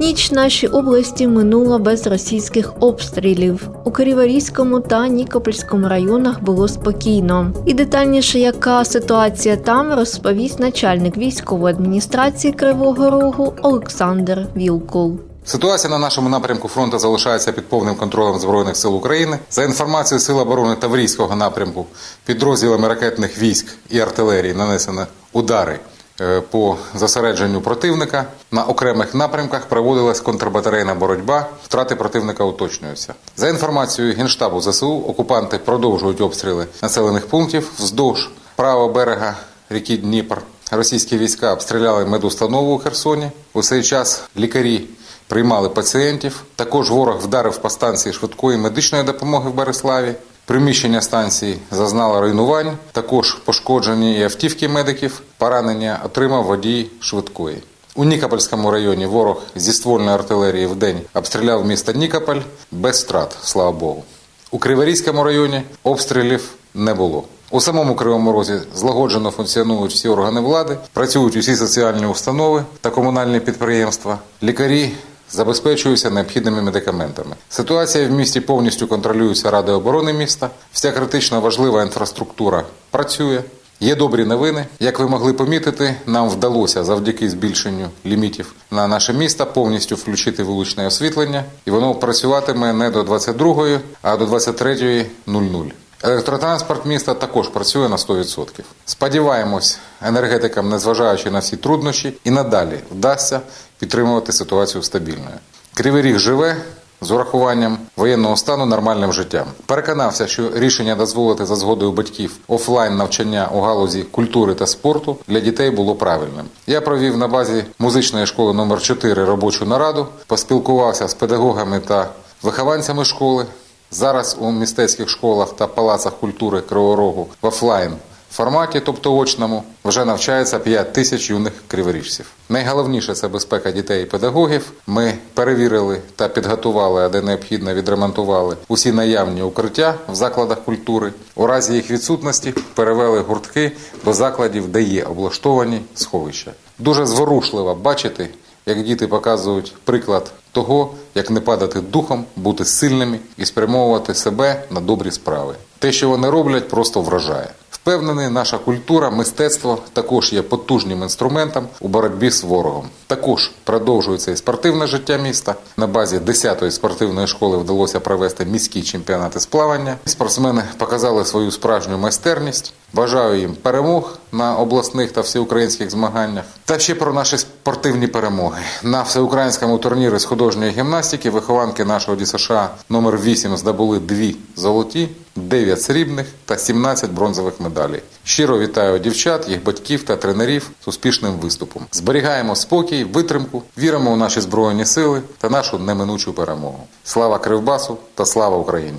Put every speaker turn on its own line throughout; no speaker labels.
Ніч нашій області минула без російських обстрілів. У Криворізькому та Нікопольському районах було спокійно. І детальніше, яка ситуація там, розповість начальник військової адміністрації Кривого Рогу Олександр Вілкул.
Ситуація на нашому напрямку фронту залишається під повним контролем Збройних сил України. За інформацією Сил оборони Таврійського напрямку, підрозділами ракетних військ і артилерії нанесено удари по зосередженню противника. На окремих напрямках проводилась контрбатарейна боротьба. Втрати противника уточнюються. За інформацією Генштабу ЗСУ, окупанти продовжують обстріли населених пунктів вздовж правого берега ріки Дніпр. Російські війська обстріляли медустанову у Херсоні. У цей час лікарі приймали пацієнтів. Також ворог вдарив по станції швидкої медичної допомоги в Береславі. Приміщення станції зазнало руйнувань. Також пошкоджені і автівки медиків. Поранення отримав водій швидкої. У Нікопольському районі ворог зі ствольної артилерії в день обстріляв місто Нікополь без втрат, слава Богу. У Криворізькому районі обстрілів не було. У самому Кривому Розі злагоджено функціонують всі органи влади, працюють усі соціальні установи та комунальні підприємства. Лікарі забезпечуються необхідними медикаментами. Ситуація в місті повністю контролюється Радою оборони міста. Вся критично важлива інфраструктура працює. Є добрі новини. Як ви могли помітити, нам вдалося завдяки збільшенню лімітів на наше місто повністю включити вуличне освітлення, і воно працюватиме не до 22-ї, а до 23.00. Електротранспорт міста також працює на 100%. Сподіваємось, енергетикам, незважаючи на всі труднощі, і надалі вдасться підтримувати ситуацію стабільною. Кривий ріг живе з урахуванням воєнного стану нормальним життям. Переконався, що рішення дозволити за згодою батьків офлайн навчання у галузі культури та спорту для дітей було правильним. Я провів на базі музичної школи номер 4 робочу нараду, поспілкувався з педагогами та вихованцями школи. Зараз у мистецьких школах та палацах культури Кривого Рогу в офлайн форматі, тобто очному, вже навчається 5 тисяч юних криворіжців. Найголовніше це безпека дітей і педагогів. Ми перевірили та підготували, а де необхідно відремонтували усі наявні укриття в закладах культури. У разі їх відсутності перевели гуртки до закладів, де є облаштовані сховища. Дуже зворушливо бачити, як діти показують приклад того, як не падати духом, бути сильними і спрямовувати себе на добрі справи. Те, що вони роблять, просто вражає. Впевнений, наша культура, мистецтво також є потужним інструментом у боротьбі з ворогом. Також продовжується і спортивне життя міста. На базі 10-ї спортивної школи вдалося провести міські чемпіонати з плавання. Спортсмени показали свою справжню майстерність. Бажаю їм перемог на обласних та всеукраїнських змаганнях. Та ще про наші спортивні перемоги. На всеукраїнському турнірі з художньої гімнастики вихованки нашого ДСШ номер 8 здобули дві золоті, 9 срібних та 17 бронзових медалей. Щиро вітаю дівчат, їх батьків та тренерів з успішним виступом. Зберігаємо спокій, витримку, віримо у наші збройні сили та нашу неминучу перемогу. Слава Кривбасу та слава Україні!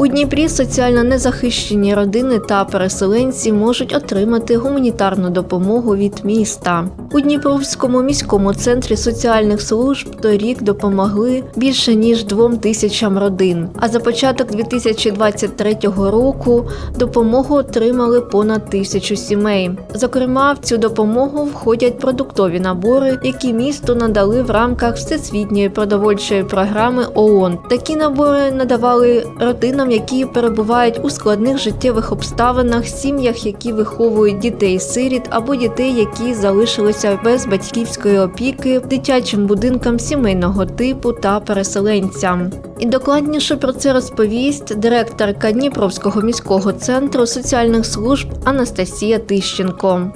У Дніпрі соціально незахищені родини та переселенці можуть отримати гуманітарну допомогу від міста. У Дніпровському міському центрі соціальних служб торік допомогли більше ніж двом тисячам родин. А за початок 2023 року допомогу отримали понад тисячу сімей. Зокрема, в цю допомогу входять продуктові набори, які місту надали в рамках всесвітньої продовольчої програми ООН. Такі набори надавали родинам, які перебувають у складних життєвих обставинах, сім'ях, які виховують дітей-сиріт або дітей, які залишилися без батьківської опіки, дитячим будинкам сімейного типу та переселенцям. І докладніше про це розповість директорка Дніпровського міського центру соціальних служб Анастасія Тищенко.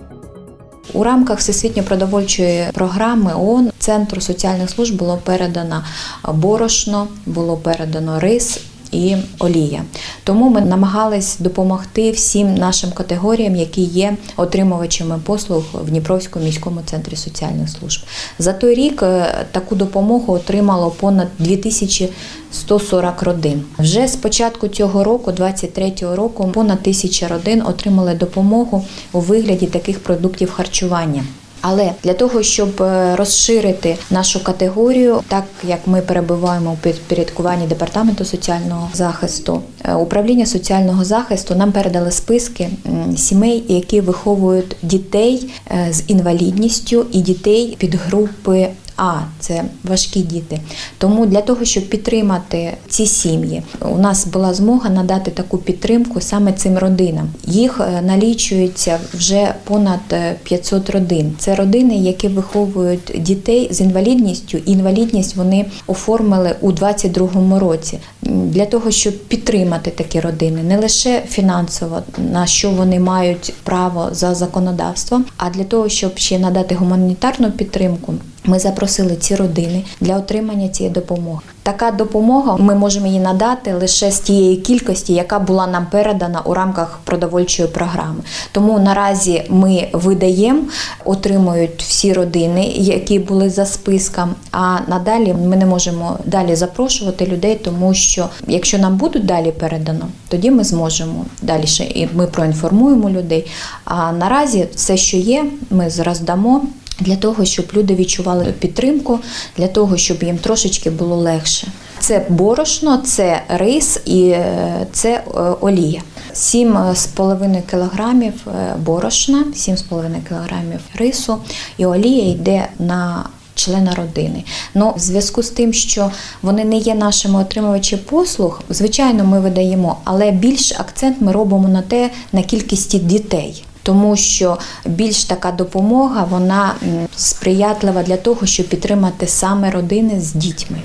У рамках всесвітньої продовольчої програми ООН центру соціальних служб було передано борошно, було передано рис і олія. Тому ми намагались допомогти всім нашим категоріям, які є отримувачами послуг в Дніпровському міському центрі соціальних служб. За той рік е, таку допомогу отримало понад 2140 родин. Вже з початку цього року, 23-го року, понад тисяча родин отримали допомогу у вигляді таких продуктів харчування. Але для того, щоб е, розширити нашу категорію, так як ми перебуваємо у підпорядкуванні департаменту соціального захисту, е, управління соціального захисту нам передали списки сімей, які виховують дітей е, з інвалідністю і дітей підгрупи. А це важкі діти. Тому для того, щоб підтримати ці сім'ї, у нас була змога надати таку підтримку саме цим родинам. Їх е, налічується вже понад е, 500 родин. Це родини, які виховують дітей з інвалідністю. Інвалідність вони оформили у 2022 році. Для того, щоб підтримати такі родини, не лише фінансово, на що вони мають право за законодавством, а для того, щоб ще надати гуманітарну підтримку. Ми запросили ці родини для отримання цієї допомоги. Така допомога ми можемо її надати лише з тієї кількості, яка була нам передана у рамках продовольчої програми. Тому наразі ми видаємо, отримують всі родини, які були за списком. А надалі ми не можемо далі запрошувати людей, тому що якщо нам будуть далі передано, тоді ми зможемо далі і ми проінформуємо людей. А наразі все, що є, ми роздамо для того, щоб люди відчували підтримку, для того, щоб їм трошечки було легше. Це борошно, це рис і е, це е, олія. 7,5 кілограмів е, борошна, 7,5 кілограмів рису і олія йде на члена родини. Ну, в зв'язку з тим, що вони не є нашими отримувачі послуг, звичайно, ми видаємо, але більш акцент ми робимо на те, на кількості дітей. Тому що більш така допомога вона сприятлива для того, щоб підтримати саме родини з дітьми.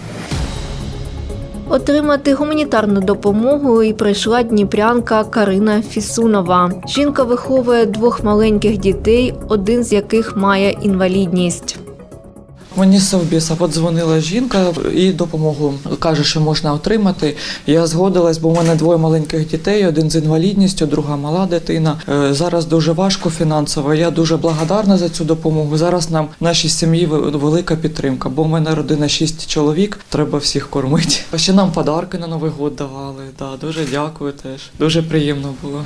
Отримати гуманітарну допомогу і прийшла дніпрянка Карина Фісунова. Жінка виховує двох маленьких дітей, один з яких має інвалідність.
Мені з Совбіса подзвонила жінка і допомогу каже, що можна отримати. Я згодилась, бо в мене двоє маленьких дітей, один з інвалідністю, друга мала дитина. Е, Зараз дуже важко фінансово. Я дуже благодарна за цю допомогу. Зараз нам нашій сім'ї велика підтримка, бо в мене родина шість чоловік, треба всіх кормити. А Ще нам подарки на Новий год давали. Да, дуже дякую теж. Дуже приємно було.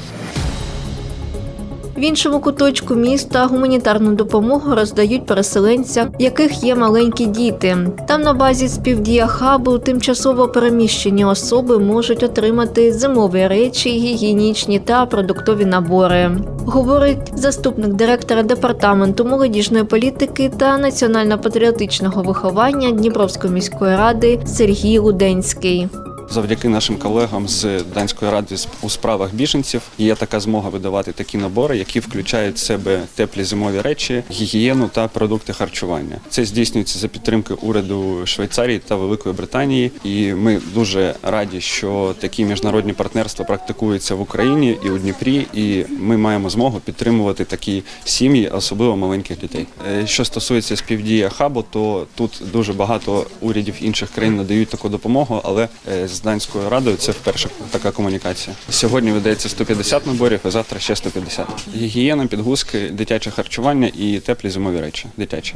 В іншому куточку міста гуманітарну допомогу роздають переселенцям, яких є маленькі діти. Там на базі співдія хабу тимчасово переміщені особи можуть отримати зимові речі, гігієнічні та продуктові набори. Говорить заступник директора департаменту молодіжної політики та національно-патріотичного виховання Дніпровської міської ради Сергій Луденський.
Завдяки нашим колегам з данської ради у справах біженців є така змога видавати такі набори, які включають в себе теплі зимові речі, гігієну та продукти харчування. Це здійснюється за підтримки уряду Швейцарії та Великої Британії. І ми дуже раді, що такі міжнародні партнерства практикуються в Україні і у Дніпрі. І ми маємо змогу підтримувати такі сім'ї, особливо маленьких дітей. Е, Що стосується співдія хабу, то тут дуже багато урядів інших країн надають таку допомогу, але е, з данською радою це вперше така комунікація. Сьогодні видається 150 наборів, а завтра ще 150. Гігієна, підгузки, дитяче харчування і теплі зимові речі. Дитячі.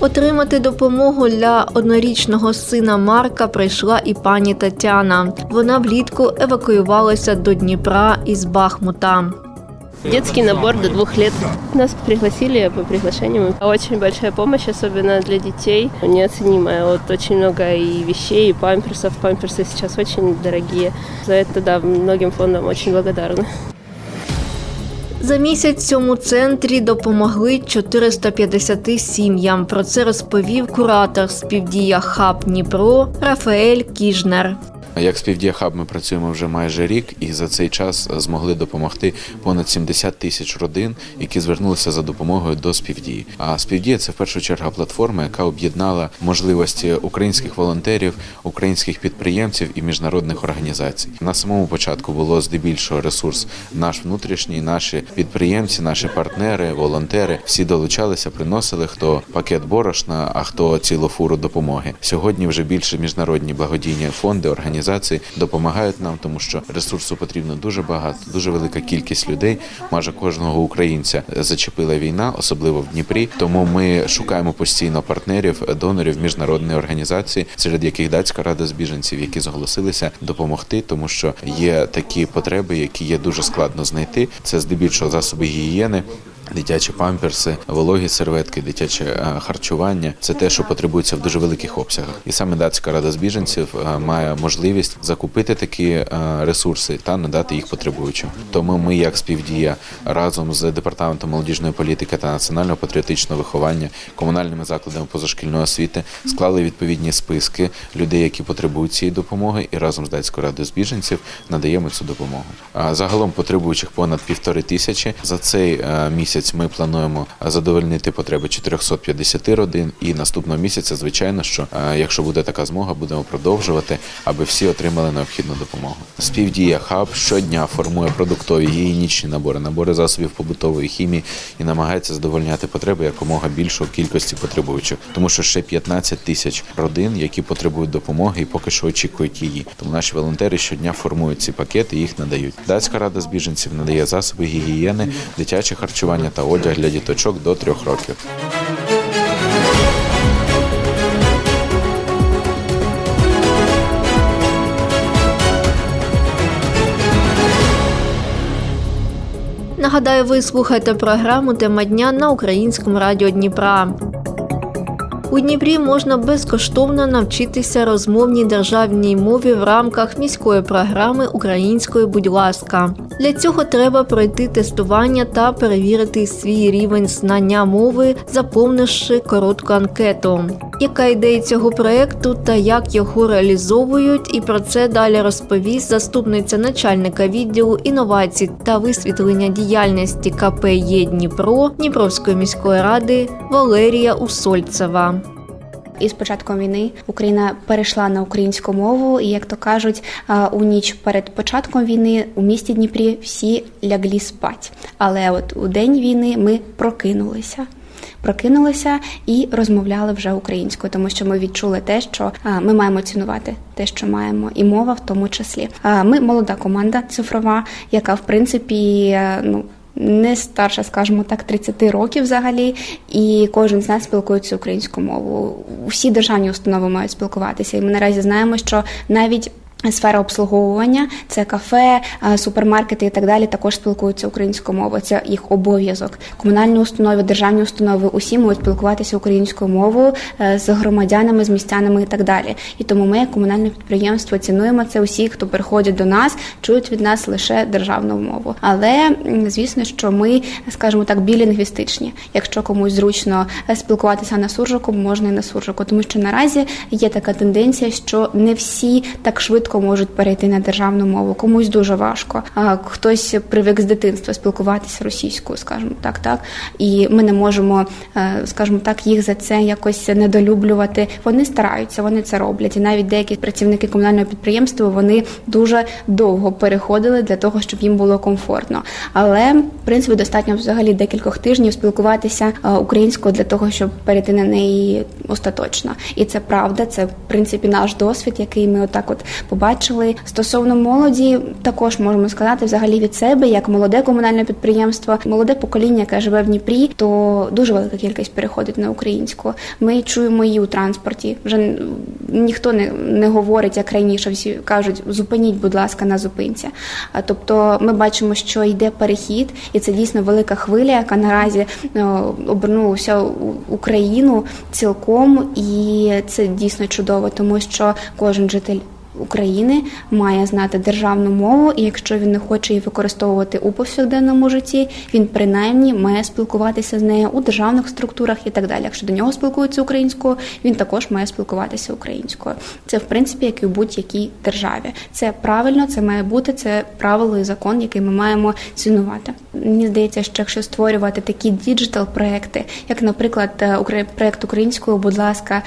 Отримати допомогу для однорічного сина Марка прийшла і пані Тетяна. Вона влітку евакуювалася до Дніпра із Бахмута.
Детский набор до двух лет. Нас пригласили по приглашению. Очень большая помощь, особенно для детей, неоценимая. Вот очень много и вещей, и памперсов. Памперсы сейчас очень дорогие. За это, да, многим фондам очень благодарны.
За місяць цьому центрі допомогли 450 сім'ям. Про це розповів куратор співдія Хаб Дніпро Рафаель Кіжнер.
Як співдія хаб ми працюємо вже майже рік, і за цей час змогли допомогти понад 70 тисяч родин, які звернулися за допомогою до співдії. А співдія це в першу чергу платформа, яка об'єднала можливості українських волонтерів, українських підприємців і міжнародних організацій. На самому початку було здебільшого ресурс наш внутрішній, наші підприємці, наші партнери, волонтери всі долучалися, приносили хто пакет борошна, а хто цілу фуру допомоги. Сьогодні вже більше міжнародні благодійні фонди, організації організації допомагають нам, тому що ресурсу потрібно дуже багато, дуже велика кількість людей. Майже кожного українця зачепила війна, особливо в Дніпрі. Тому ми шукаємо постійно партнерів, донорів міжнародної організації, серед яких датська рада з біженців, які зголосилися допомогти, тому що є такі потреби, які є дуже складно знайти. Це здебільшого засоби гігієни. Дитячі памперси, вологі серветки, дитяче е, харчування це те, що потребується в дуже великих обсягах. І саме датська рада з біженців е, має можливість закупити такі е, ресурси та надати їх потребуючим. Тому ми, як співдія, разом з департаментом молодіжної політики та національного патріотичного виховання, комунальними закладами позашкільної освіти склали відповідні списки людей, які потребують цієї допомоги, і разом з датською радою з біженців надаємо цю допомогу. Загалом потребуючих понад півтори тисячі за цей е, місяць. Ми плануємо задовольнити потреби 450 родин. І наступного місяця, звичайно, що е, якщо буде така змога, будемо продовжувати, аби всі отримали необхідну допомогу. Співдія хаб щодня формує продуктові гігієнічні набори, набори засобів побутової хімії і намагається задовольняти потреби якомога більшої кількості потребуючих, тому що ще 15 тисяч родин, які потребують допомоги і поки що очікують її. Тому наші волонтери щодня формують ці пакети їх надають. Датська рада з біженців надає засоби гігієни, дитяче харчування та одяг для діточок до трьох років.
Нагадаю, ви слухаєте програму Тема дня на українському радіо Дніпра. У Дніпрі можна безкоштовно навчитися розмовній державній мові в рамках міської програми Української, будь ласка. Для цього треба пройти тестування та перевірити свій рівень знання мови, заповнивши коротку анкету. Яка ідея цього проекту та як його реалізовують, і про це далі розповість заступниця начальника відділу інновацій та висвітлення діяльності КП «Є Дніпро Дніпровської міської ради Валерія Усольцева.
І з початком війни Україна перейшла на українську мову, і як то кажуть, у ніч перед початком війни у місті Дніпрі всі ляглі спать. Але от у день війни ми прокинулися. Прокинулися і розмовляли вже українською, тому що ми відчули те, що ми маємо цінувати те, що маємо, і мова в тому числі. А, Ми молода команда цифрова, яка в принципі е, ну. Не старша, скажімо так, 30 років взагалі, і кожен з нас спілкується українською мовою. Усі державні установи мають спілкуватися. І ми наразі знаємо, що навіть Сфера обслуговування, це кафе, е, супермаркети і так далі, також спілкуються українською мовою. Це їх обов'язок. Комунальні установи, державні установи усі можуть спілкуватися українською мовою е, з громадянами, з містянами і так далі. І тому ми, як комунальне підприємство, цінуємо це. Усі, хто приходять до нас, чують від нас лише державну мову. Але звісно, що ми, скажімо так, білінгвістичні. Якщо комусь зручно е, спілкуватися на суржику, можна і на суржику, тому що наразі є така тенденція, що не всі так швидко можуть перейти на державну мову. Комусь дуже важко. Хтось привик з дитинства спілкуватися російською, скажімо так, так. І ми не можемо, е, скажімо так, їх за це якось недолюблювати. Вони стараються, вони це роблять. І навіть деякі працівники комунального підприємства вони дуже довго переходили для того, щоб їм було комфортно. Але в принципі достатньо взагалі декількох тижнів спілкуватися е, українською для того, щоб перейти на неї остаточно. І це правда, це в принципі наш досвід, який ми отак от побачили. Стосовно молоді, також можемо сказати взагалі від себе, як молоде комунальне підприємство, молоде покоління, яке живе в Дніпрі, то дуже велика кількість переходить на українську. Ми чуємо її у транспорті. Вже ніхто не, не говорить, як раніше. Всі кажуть, зупиніть, будь ласка, на зупинці. Тобто, ми бачимо, що йде перехід, і це дійсно велика хвиля, яка наразі е, обернула всю Україну цілком, і це дійсно чудово, тому що кожен житель. України має знати державну мову, і якщо він не хоче її використовувати у повсякденному житті, він принаймні має спілкуватися з нею у державних структурах і так далі. Якщо до нього спілкуються українською, він також має спілкуватися українською. Це в принципі як і в будь-якій державі. Це правильно, це має бути це правило і закон, який ми маємо цінувати. Мені здається, що якщо створювати такі діджитал проекти, як, наприклад, е, проект українською, будь ласка,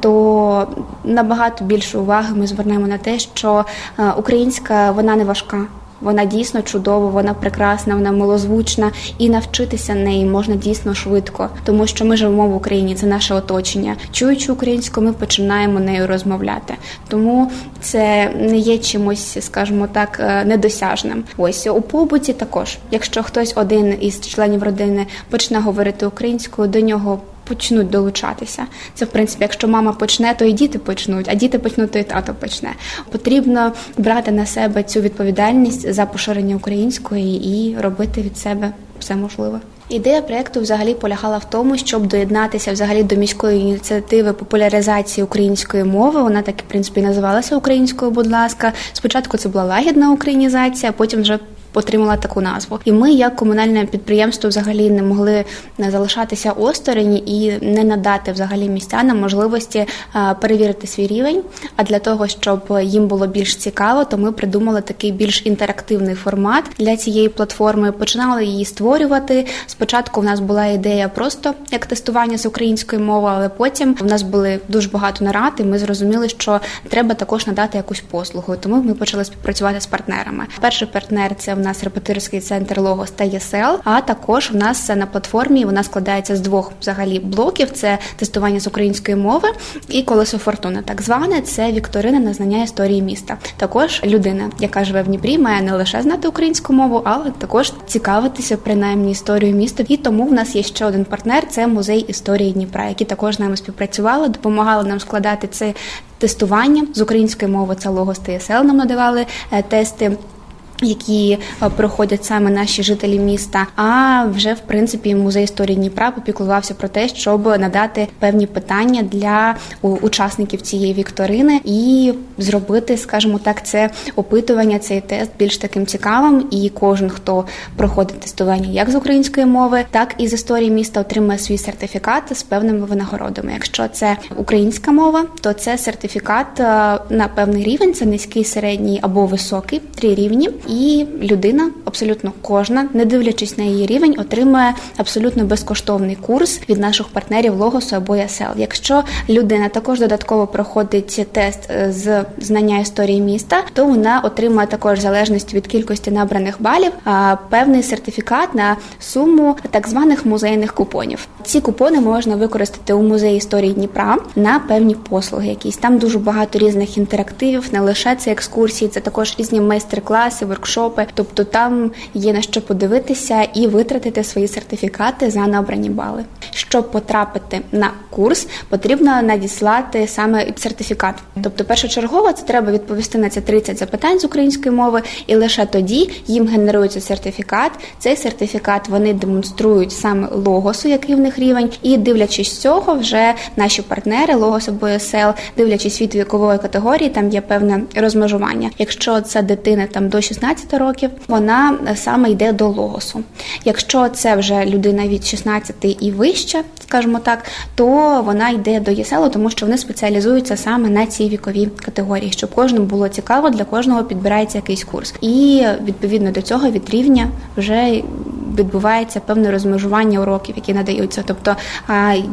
то набагато більше уваги ми звернемо на те, що е, українська вона не важка. Вона дійсно чудова, вона прекрасна, вона милозвучна, і навчитися неї можна дійсно швидко, тому що ми живемо в Україні, це наше оточення. Чуючи українську, ми починаємо нею розмовляти. Тому це не є чимось, скажімо так, е, недосяжним. Ось у побуті також, якщо хтось один із членів родини почне говорити українською, до нього. Почнуть долучатися. Це в принципі, якщо мама почне, то і діти почнуть, а діти почнуть, то і тато почне. Потрібно брати на себе цю відповідальність за поширення української і робити від себе все можливе. Ідея проекту взагалі полягала в тому, щоб доєднатися взагалі до міської ініціативи популяризації української мови. Вона так в принципі називалася українською. Будь ласка, спочатку це була лагідна українізація, потім вже отримала таку назву. І ми, як комунальне підприємство, взагалі не могли не залишатися осторонь і не надати взагалі містянам можливості е, перевірити свій рівень. А для того, щоб їм було більш цікаво, то ми придумали такий більш інтерактивний формат для цієї платформи. Починали її створювати. Спочатку в нас була ідея просто як тестування з української мови, але потім в нас були дуже багато нарад, і ми зрозуміли, що треба також надати якусь послугу. Тому ми почали співпрацювати з партнерами. Перший партнер це в нас репетиторський центр Логос та ЄСЕЛ. А також в нас на платформі вона складається з двох взагалі блоків: це тестування з української мови і колесо фортуни. Так зване це вікторина на знання історії міста. Також людина, яка живе в Дніпрі, має не лише знати українську мову, але також цікавитися принаймні історією міста. І тому в нас є ще один партнер: це музей історії Дніпра, які також з нами співпрацювали, допомагали нам складати це тестування з української мови. Це Логос та нам надавали е, тести які е, проходять саме наші жителі міста. А вже в принципі музей історії Дніпра попіклувався про те, щоб надати певні питання для учасників цієї вікторини і зробити, скажімо так, це опитування, цей тест більш таким цікавим. І кожен, хто проходить тестування як з української мови, так і з історії міста, отримує свій сертифікат з певними винагородами. Якщо це українська мова, то це сертифікат е, на певний рівень, це низький, середній або високий, три рівні. І людина, абсолютно кожна, не дивлячись на її рівень, отримує абсолютно безкоштовний курс від наших партнерів Логосу або ЯСЕЛ. Якщо людина також додатково проходить тест е, з знання історії міста, то вона отримує також в залежності від кількості набраних балів певний сертифікат на суму так званих музейних купонів. Ці купони можна використати у музеї історії Дніпра на певні послуги. Якісь там дуже багато різних інтерактивів, не лише це екскурсії, це також різні майстер-класи, воркшопи. Тобто там є на що подивитися і витратити свої сертифікати за набрані бали. Щоб потрапити на курс, потрібно надіслати саме сертифікат. Тобто, першочергово це треба відповісти на ці 30 запитань з української мови, і лише тоді їм генерується сертифікат. Цей сертифікат вони демонструють саме логосу, який в них рівень, і дивлячись цього, вже наші партнери логос або СЛ, дивлячись від вікової категорії, там є певне розмежування. Якщо це дитина там до 16 років, вона саме йде до логосу. Якщо це вже людина від 16 і вище, скажімо так, то вона йде до ЄСЕЛу, тому що вони спеціалізуються саме на цій віковій категорії, щоб кожному було цікаво, для кожного підбирається якийсь курс. І відповідно до цього від рівня вже відбувається певне розмежування уроків, які надаються. Тобто,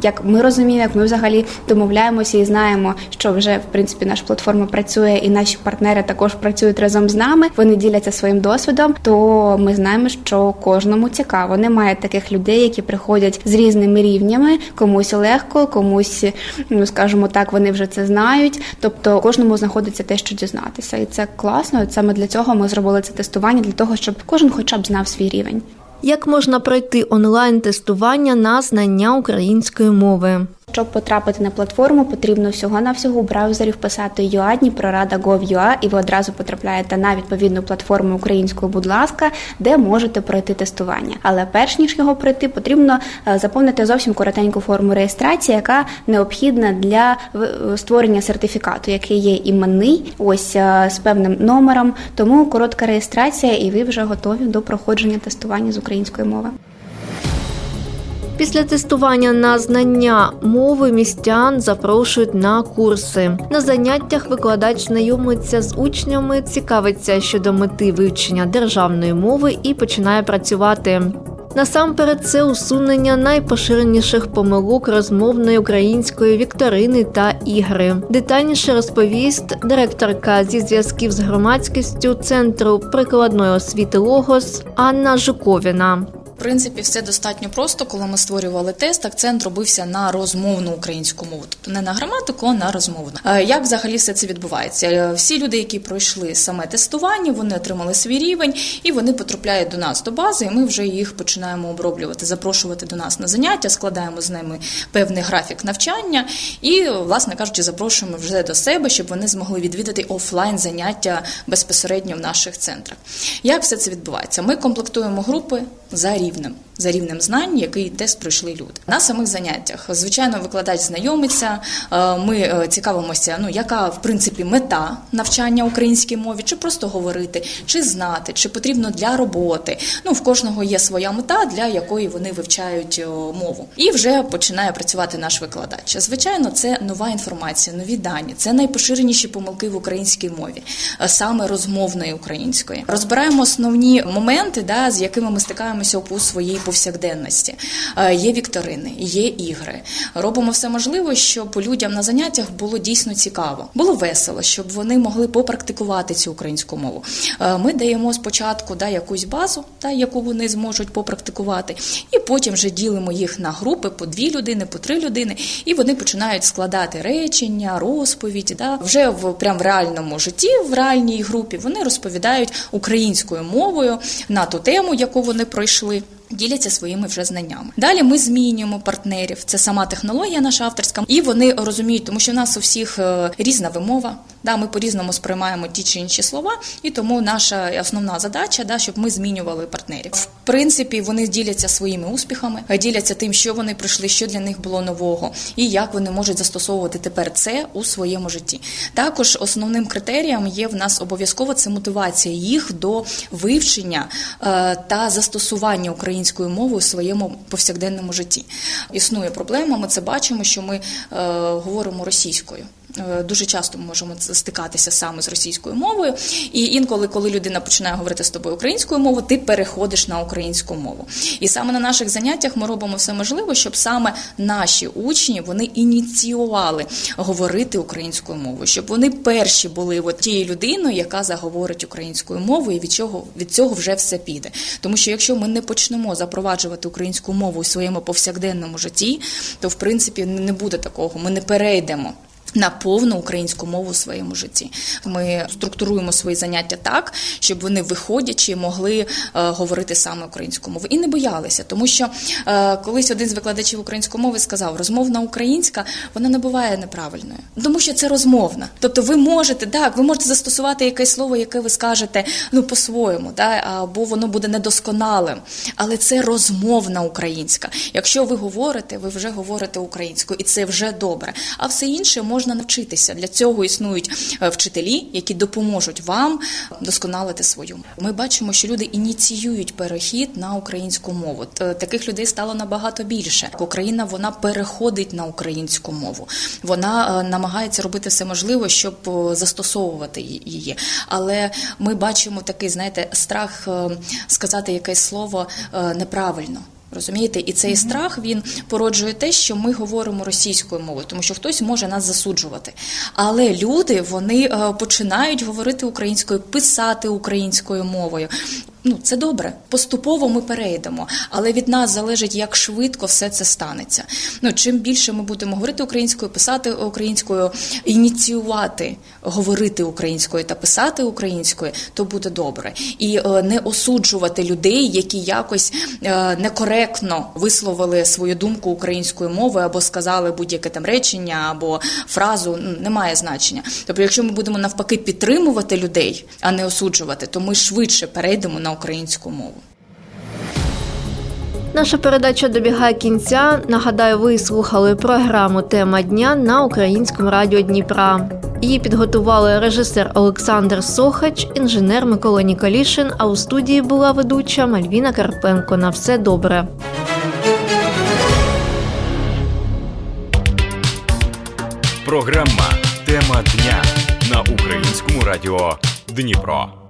як ми розуміємо, як ми взагалі домовляємося і знаємо, що вже в принципі наша платформа працює, і наші партнери також працюють разом з нами. Вони діляться своїм досвідом. То ми знаємо, що кожному цікаво. Немає таких людей, які приходять з різними рівнями, комусь легко, комусь, ну скажімо так, вони вже це знають. Тобто кожному знаходиться те, що дізнатися, і це класно. Саме для цього ми зробили це тестування, для того, щоб кожен хоча б знав свій рівень.
Як можна пройти онлайн-тестування на знання української мови?
Щоб потрапити на платформу, потрібно всього-навсього у браузері вписати UA Дніпрорада.gov.ua і ви одразу потрапляєте на відповідну платформу українською, будь ласка, де можете пройти тестування. Але перш ніж його пройти, потрібно е, заповнити зовсім коротеньку форму реєстрації, яка необхідна для в- створення сертифікату, який є іменний, ось е, з певним номером. Тому коротка реєстрація, і ви вже готові до проходження тестування з української мови.
Після тестування на знання мови містян запрошують на курси. На заняттях викладач знайомиться з учнями, цікавиться щодо мети вивчення державної мови і починає працювати. Насамперед, це усунення найпоширеніших помилок розмовної української вікторини та ігри. Детальніше розповість директорка зі зв'язків з громадськістю Центру прикладної освіти Логос Анна Жуковіна.
Принципі, все достатньо просто. Коли ми створювали тест, акцент робився на розмовну українську мову, тобто не на граматику, а на розмовну. Е, Як взагалі все це відбувається? Е, Всі люди, які пройшли саме тестування, вони отримали свій рівень і вони потрапляють до нас до бази, і ми вже їх починаємо оброблювати, запрошувати до нас на заняття, складаємо з ними певний графік навчання і, власне кажучи, запрошуємо вже до себе, щоб вони змогли відвідати офлайн заняття безпосередньо в наших центрах. Як все це відбувається? Ми комплектуємо групи за рівнем. За рівнем знань, який тест пройшли люди на самих заняттях. Звичайно, викладач знайомиться. е, Ми е, цікавимося, ну яка в принципі мета навчання українській мові, чи просто говорити, чи знати, чи потрібно для роботи. Ну в кожного є своя мета, для якої вони вивчають е, мову. І вже починає працювати наш викладач. Звичайно, це нова інформація, нові дані. Це найпоширеніші помилки в українській мові, саме розмовної української. Розбираємо основні моменти, да, з якими ми стикаємося у своїй повсякденності. Е, Є вікторини, є ігри. Робимо все можливе, щоб людям на заняттях було дійсно цікаво, було весело, щоб вони могли попрактикувати цю українську мову. Е, Ми даємо спочатку да, якусь базу, да, яку вони зможуть попрактикувати, і потім вже ділимо їх на групи по дві людини, по три людини, і вони починають складати речення, розповіді. Да. Вже в прям в реальному житті, в реальній групі вони розповідають українською мовою на ту тему, яку вони пройшли. Діляться своїми вже знаннями. Далі ми змінюємо партнерів. Це сама технологія наша авторська, і вони розуміють, тому що в нас у всіх е, різна вимова. Да, ми по-різному сприймаємо ті чи інші слова, і тому наша основна задача, да, щоб ми змінювали партнерів. В принципі, вони діляться своїми успіхами, е, діляться тим, що вони пройшли, що для них було нового, і як вони можуть застосовувати тепер це у своєму житті. Також основним критерієм є в нас обов'язково це мотивація їх до вивчення е, та застосування української мовою у своєму повсякденному житті. Існує проблема, ми це бачимо, що ми е, говоримо російською. Е, Дуже часто ми можемо стикатися саме з російською мовою, і інколи, коли людина починає говорити з тобою українською мовою, ти переходиш на українську мову. І саме на наших заняттях ми робимо все можливе, щоб саме наші учні вони ініціювали говорити українською мовою, щоб вони перші були от тією людиною, яка заговорить українською мовою, і від чого від цього вже все піде. Тому що якщо ми не почнемо запроваджувати українську мову у своєму повсякденному житті, то в принципі не буде такого. Ми не перейдемо. На повну українську мову у своєму житті ми структуруємо свої заняття так, щоб вони виходячи могли е, говорити саме українською мовою і не боялися, тому що е, колись один з викладачів української мови сказав, розмовна українська вона не буває неправильною, тому що це розмовна. Тобто, ви можете так, ви можете застосувати якесь слово, яке ви скажете ну по-своєму, да, або воно буде недосконалим, але це розмовна українська. Якщо ви говорите, ви вже говорите українською, і це вже добре. А все інше можна навчитися. Для цього існують е, вчителі, які допоможуть вам досконалити свою. Ми бачимо, що люди ініціюють перехід на українську мову. Таких людей стало набагато більше. Україна вона переходить на українську мову. Вона е, намагається робити все можливе, щоб е, застосовувати її. Але ми бачимо такий, знаєте, страх сказати якесь слово неправильно. Розумієте, і цей страх він породжує те, що ми говоримо російською мовою, тому що хтось може нас засуджувати. Але люди вони е, починають говорити українською, писати українською мовою. Ну, це добре. Поступово ми перейдемо, але від нас залежить, як швидко все це станеться. Ну, чим більше ми будемо говорити українською, писати українською, ініціювати говорити українською та писати українською, то буде добре. І е, не осуджувати людей, які якось е, некоректно висловили свою думку українською мовою або сказали будь-яке там речення або фразу, ну, немає значення. Тобто, якщо ми будемо навпаки підтримувати людей, а не осуджувати, то ми швидше перейдемо на українську мову.
Наша передача добігає кінця. Нагадаю, ви слухали програму Тема дня на українському радіо Дніпра. Її підготували режисер Олександр Сохач, інженер Микола Ніколішин. А у студії була ведуча Мальвіна Карпенко. На все добре.
Програма Тема дня на українському радіо Дніпро.